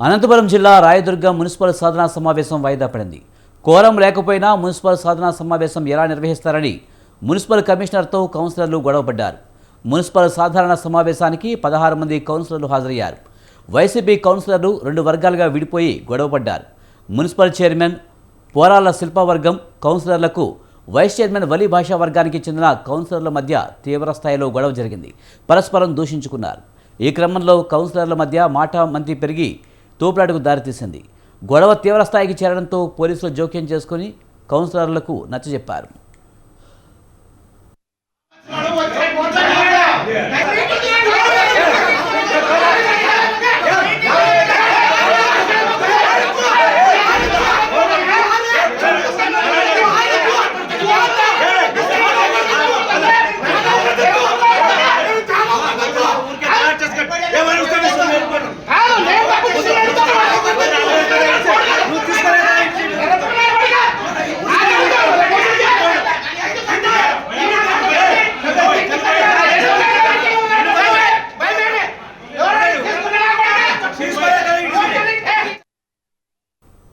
అనంతపురం జిల్లా రాయదుర్గం మున్సిపల్ సాధనా సమావేశం వాయిదా పడింది. కోరం లేకపోయినా మున్సిపల్ సాధనా సమావేశం ఎలా నిర్వహిస్తారని మున్సిపల్ కమిషనర్తో కౌన్సిలర్లు గొడవపడ్డారు. మున్సిపల్ సాధారణ సమావేశానికి పదహారు మంది కౌన్సిలర్లు హాజరయ్యారు. వైసీపీ కౌన్సిలర్లు రెండు వర్గాలుగా విడిపోయి గొడవపడ్డారు. మున్సిపల్ చైర్మన్ పోరాల శిల్పవర్గం కౌన్సిలర్లకు వైస్ చైర్మన్ వలి భాషా వర్గానికి చెందిన కౌన్సిలర్ల మధ్య తీవ్రస్థాయిలో గొడవ జరిగింది. పరస్పరం దూషించుకున్నారు. ఈ క్రమంలో కౌన్సిలర్ల మధ్య మాట మంతి పెరిగి తోపులాటకు దారితీసింది. గొడవ తీవ్రస్థాయికి చేరడంతో పోలీసులు జోక్యం చేసుకుని కౌన్సిలర్లకు నచ్చజెప్పారు.